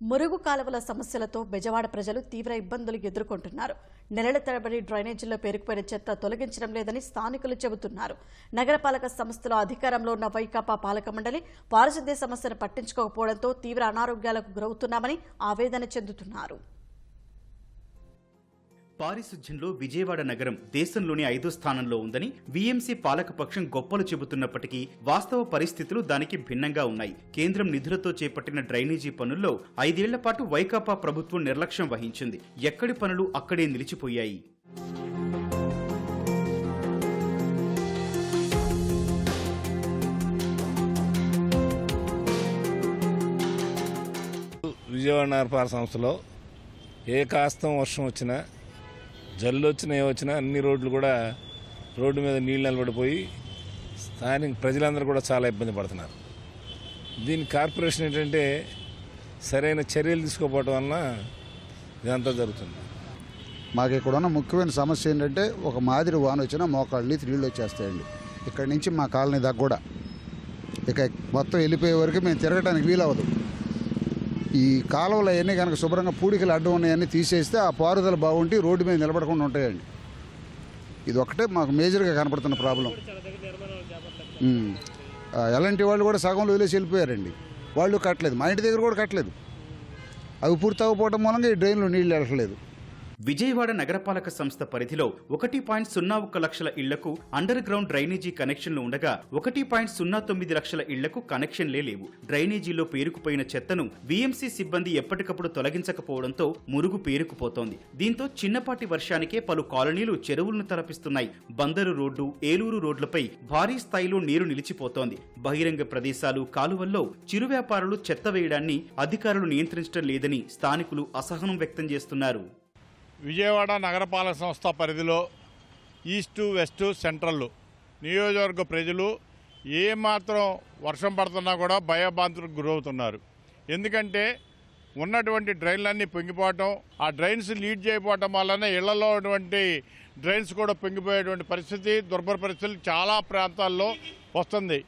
మురుగు కాలువల సమస్యలతో బెజవాడ ప్రజలు తీవ్ర ఇబ్బందులు ఎదుర్కొంటున్నారు. నెలల తరబడి డ్రైనేజీల్లో పేరుకుపోయిన చెత్త తొలగించడం లేదని స్థానికులు చెబుతున్నారు. నగరపాలక సంస్థలో అధికారంలో ఉన్న వైకాపా పాలక మండలి పారిశుద్ధ్య సమస్యను పట్టించుకోకపోవడంతో తీవ్ర అనారోగ్యాలకు గురవుతున్నామని ఆవేదన చెందుతున్నారు. పారిశుధ్యంలో విజయవాడ నగరం దేశంలోని ఐదో స్థానంలో ఉందని వీఎంసీ పాలకపక్షం గొప్పలు చెబుతున్నప్పటికీ వాస్తవ పరిస్థితులు దానికి భిన్నంగా ఉన్నాయి. కేంద్రం నిధులతో చేపట్టిన డ్రైనేజీ పనుల్లో ఐదేళ్ళ పాటు వైకాపా ప్రభుత్వం నిర్లక్ష్యం వహించింది. ఎక్కడి పనులు అక్కడే నిలిచిపోయాయి. విజయవాడ నగరపాలక సంస్థలో ఏ కాస్తం వర్షం వచ్చినా జల్లు వచ్చినా ఏవచ్చినా అన్ని రోడ్లు కూడా రోడ్డు మీద నీళ్ళు నిలబడిపోయి స్థానిక ప్రజలందరూ కూడా చాలా ఇబ్బంది పడుతున్నారు. దీని కార్పొరేషన్ ఏంటంటే సరైన చర్యలు తీసుకోకపోవడం వలన ఇదంతా జరుగుతుంది. మాకు ఇక్కడ ఉన్న ముఖ్యమైన సమస్య ఏంటంటే ఒక మాదిరి వాన వచ్చినా మోకాళ్ళు నీళ్ళు నీళ్ళు వచ్చేస్తాయండి. ఇక్కడి నుంచి మా కాలనీ దాకా కూడా. ఇక మొత్తం వెళ్ళిపోయే వరకు మేము తిరగడానికి వీలవదు ఈ కాలువలు అవన్నీ కనుక శుభ్రంగా పూడికలు అడ్డం ఉన్నాయన్నీ తీసేస్తే ఆ పారుదల బాగుంటే రోడ్డు మీద నిలబడకుండా ఉంటాయండి. ఇది ఒకటే మాకు మేజర్గా కనపడుతున్న ప్రాబ్లం. ఎలాంటి వాళ్ళు కూడా సగంలో వదిలేసి వెళ్ళిపోయారండి. వాళ్ళు కట్టలేదు. మా ఇంటి దగ్గర కూడా కట్టలేదు. అవి పూర్తి అవ్వకపోవడం మూలంగా ఈ డ్రైన్లో నీళ్ళు వెళ్ళట్లేదు విజయవాడ నగరపాలక సంస్థ పరిధిలో ఒకటి పాయింట్ సున్నా ఒక్క లక్షల ఇళ్ళకు అండర్ గ్రౌండ్ డ్రైనేజీ కనెక్షన్లు ఉండగా ఒకటి పాయింట్ సున్నా తొమ్మిది లక్షల ఇళ్ళకు కనెక్షన్లే లేవు. డ్రైనేజీలో పేరుకుపోయిన చెత్తను వీఎంసీ సిబ్బంది ఎప్పటికప్పుడు తొలగించకపోవడంతో మురుగు పేరుకుపోతోంది. దీంతో చిన్నపాటి వర్షానికే పలు కాలనీలు చెరువులను తలపిస్తున్నాయి. బందరు రోడ్డు ఏలూరు రోడ్లపై భారీ స్థాయిలో నీరు నిలిచిపోతోంది. బహిరంగ ప్రదేశాలు కాలువల్లో చిరు వ్యాపారులు చెత్త వేయడాన్ని అధికారులు నియంత్రించడం లేదని స్థానికులు అసహనం వ్యక్తం చేస్తున్నారు. విజయవాడ నగరపాలక సంస్థ పరిధిలో ఈస్టు వెస్ట్ సెంట్రల్ నియోజకవర్గ ప్రజలు ఏమాత్రం వర్షం పడుతున్నా కూడా భయభ్రాంతులకు గురవుతున్నారు. ఎందుకంటే ఉన్నటువంటి డ్రైన్లన్నీ పొంగిపోవటం ఆ డ్రైన్స్ లీడ్ చేయకపోవటం వలన ఇళ్ళలో ఉన్నటువంటి డ్రైన్స్ కూడా పొంగిపోయేటువంటి పరిస్థితి దుర్భర పరిస్థితులు చాలా ప్రాంతాల్లో వస్తుంది.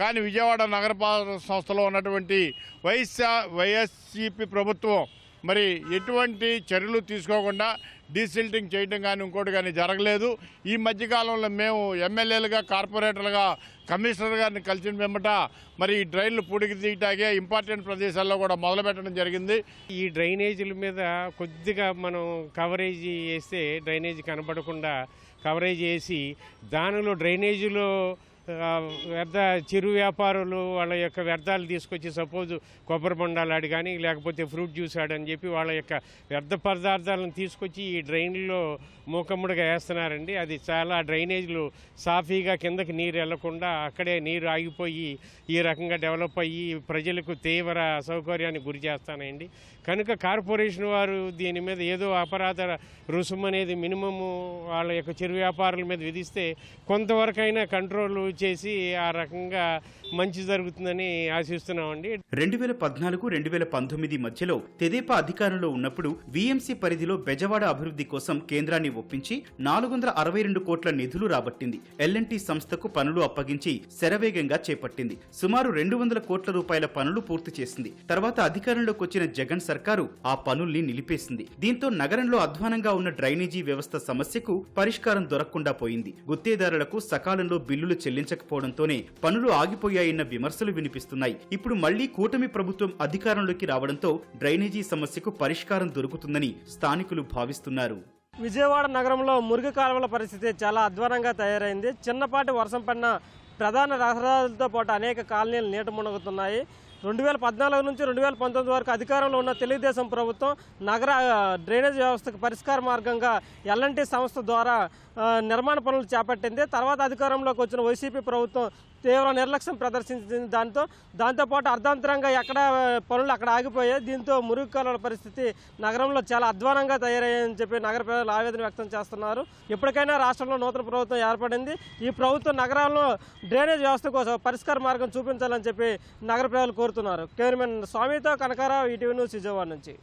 కానీ విజయవాడ నగరపాలక సంస్థలో ఉన్నటువంటి వైఎస్ఆర్ వైఎస్సిపి ప్రభుత్వం మరి ఎటువంటి చర్యలు తీసుకోకుండా డీసిల్టింగ్ చేయడం కానీ ఇంకోటి కానీ జరగలేదు. ఈ మధ్యకాలంలో మేము ఎమ్మెల్యేలుగా కార్పొరేటర్లుగా కమిషనర్ గారిని కలిసిన వెంబట మరి ఈ డ్రైన్లు పూడికి తీయటాగే ఇంపార్టెంట్ ప్రదేశాల్లో కూడా మొదలుపెట్టడం జరిగింది. ఈ డ్రైనేజీల మీద కొద్దిగా మనం కవరేజ్ వేస్తే డ్రైనేజీ కనపడకుండా కవరేజ్ వేసి దానిలో డ్రైనేజీలో వ్యర్థ చిరు వ్యాపారులు వాళ్ళ యొక్క వ్యర్థాలు తీసుకొచ్చి సపోజ్ కొబ్బరి బొండాలు ఆడి కానీ లేకపోతే ఫ్రూట్ జ్యూస్ ఆడని చెప్పి వాళ్ళ యొక్క వ్యర్థ పదార్థాలను తీసుకొచ్చి ఈ డ్రైన్లో మూకమ్ముడిగా వేస్తున్నారండి. అది చాలా డ్రైనేజీలు సాఫీగా కిందకి నీరు వెళ్ళకుండా అక్కడే నీరు ఆగిపోయి ఈ రకంగా డెవలప్ అయ్యి ప్రజలకు తీవ్ర అసౌకర్యానికి గురి చేస్తానండి. కనుక కార్పొరేషన్ వారు దీని మీద ఏదో అపరాధ రుసుము అనేది మినిమము వాళ్ళ యొక్క చిరు వ్యాపారుల మీద విధిస్తే కొంతవరకైనా కంట్రోల్ చేసి ఆ రకంగా మంచి జరుగుతుందని ఆశిస్తున్నామండి. రెండు వేల పద్నాలుగు రెండు వేల పంతొమ్మిది మధ్యలో తెదేపా అధికారంలో ఉన్నప్పుడు విఎంసీ పరిధిలో బెజవాడ అభివృద్ధి కోసం కేంద్రాన్ని ఒప్పించి నాలుగు వందల అరవై రెండు కోట్ల నిధులు రాబట్టింది. ఎల్ఎన్టీ సంస్థకు పనులు అప్పగించి శరవేగంగా చేపట్టింది. సుమారు రెండు వందల కోట్ల రూపాయల పనులు పూర్తి చేసింది. తర్వాత అధికారంలోకి వచ్చిన జగన్ సర్కారు ఆ పనుల్ని నిలిపేసింది. దీంతో నగరంలో అధ్వానంగా ఉన్న డ్రైనేజీ వ్యవస్థ సమస్యకు పరిష్కారం దొరకకుండా పోయింది. గుత్తేదారులకు సకాలంలో బిల్లులు పెంచకపోవడంతోనే పనులు ఆగిపోయాయన్న విమర్శలు వినిపిస్తున్నాయి. ఇప్పుడు మళ్ళీ కూటమి ప్రభుత్వం అధికారంలోకి రావడంతో డ్రైనేజీ సమస్యకు పరిష్కారం దొరుకుతుందని స్థానికులు భావిస్తున్నారు. విజయవాడ నగరంలో మురుగు కాలువల పరిస్థితి చాలా అధ్వానంగా తయారైంది. చిన్నపాటి వర్షం పడిన ప్రధాన రహదారులతో పాటు అనేక కాలనీలు నీట మునుగుతున్నాయి. రెండు వేల పద్నాలుగు నుంచి రెండు వేల పంతొమ్మిది వరకు అధికారంలో ఉన్న తెలుగుదేశం ప్రభుత్వం నగర డ్రైనేజ్ వ్యవస్థకు పరిష్కార మార్గంగా ఎల్ఎన్టీ సంస్థ ద్వారా నిర్మాణ పనులు చేపట్టింది. తర్వాత అధికారంలోకి వచ్చిన వైసీపీ ప్రభుత్వం తీవ్ర నిర్లక్ష్యం ప్రదర్శించింది దాంతో. దాంతోపాటు అర్ధాంతరంగా ఎక్కడ పనులు అక్కడ ఆగిపోయాయి. దీంతో మురుగు కాలువల పరిస్థితి నగరంలో చాలా అధ్వానంగా తయారయ్యాయని చెప్పి నగర ప్రజలు ఆవేదన వ్యక్తం చేస్తున్నారు. ఇప్పటికైనా రాష్ట్రంలో నూతన ప్రభుత్వం ఏర్పడింది. ఈ ప్రభుత్వం నగరాల్లో డ్రైనేజ్ వ్యవస్థ కోసం పరిష్కార మార్గం చూపించాలని చెప్పి నగర ప్రజలు కోరుతున్నారు. కెమెరామెన్ స్వామితో కనకారావు ఈటీవీ న్యూస్ విజయవాడ నుంచి.